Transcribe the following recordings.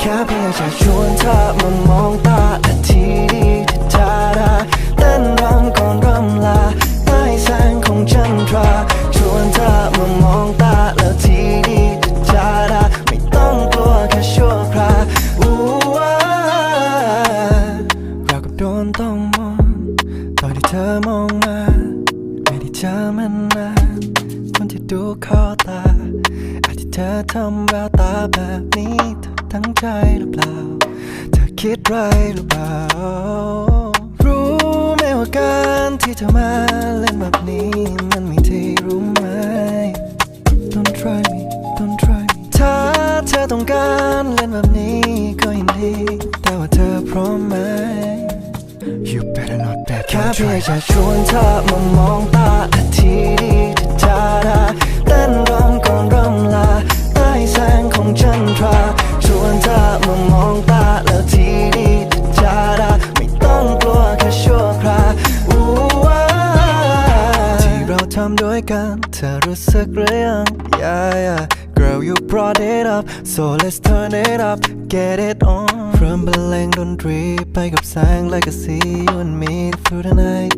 แค่เพียงจะชวนเธอมามองตาและทีดีที่จะได้เต้นรำก่อนรำลาใต้แสงของจันทรา ชวนเธอมามองตาแล้วทีดีที่จะได้ไม่ต้องกลัวแค่ชั่วคราอู้ว่าเรากับโดนต้องมองตอนที่เธอมองมา นานคนที่ดูข้าตา อาจที่เธอทำแววตาแบบนี้เธอตั้งใจหรือเปล่า เธอคิดไรหรือเปล่า รู้ไหมว่าการที่เธอมาเล่นแบบนี้มันมีที่รู้ไหม Don't try me Don't try me ถ้าเธอต้องการเล่นแบบนี้ก็ยินดี แต่ว่าเธอพร้อมไหม แค่เพียงจะชวนเธอมามองตาทีดีที่จะได้เต้นรำก่อนรำลาใต้แสงของจันทราชวนเธอมามองตาแล้วทีดีที่จะได้ไม่ต้องกลัวแค่ชั่วคราอู้ว่าที่เราทำด้วยกันเธอรู้สึกหรือยัง Yeah yeah Girl you brought it up so let's turn it up get it on เริ่มบรรเลงดนตรีไปกับแสง like I see you and me through the night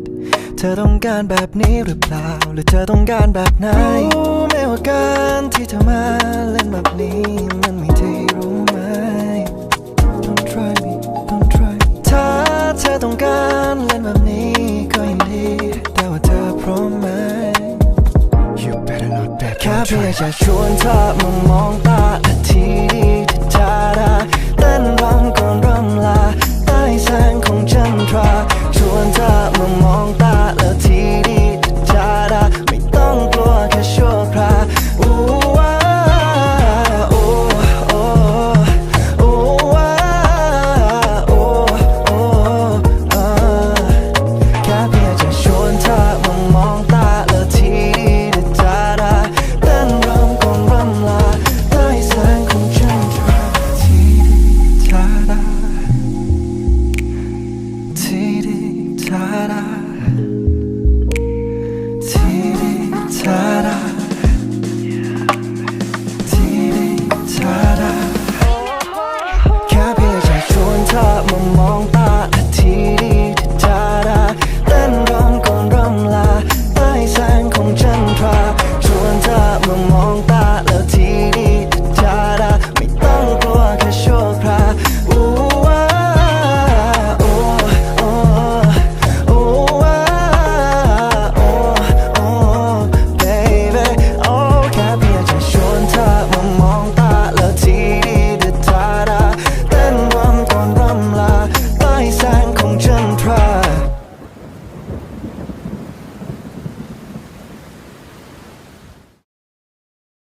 เธอต้องการแบบนี้หรือเปล่า หรือเธอต้องการแบบไหนรู้ไหมว่าการที่เธอมาเล่นแบบนี้มันไมีที่รู้ไหม Don't try me Don't try me ถ้าเธอต้องการเล่นแบบนี้ก็ยินดีแต่ว่าเธอพร้อมไหม You better not bet แค่เพียงจะชวนเธอมามองตาและทีดี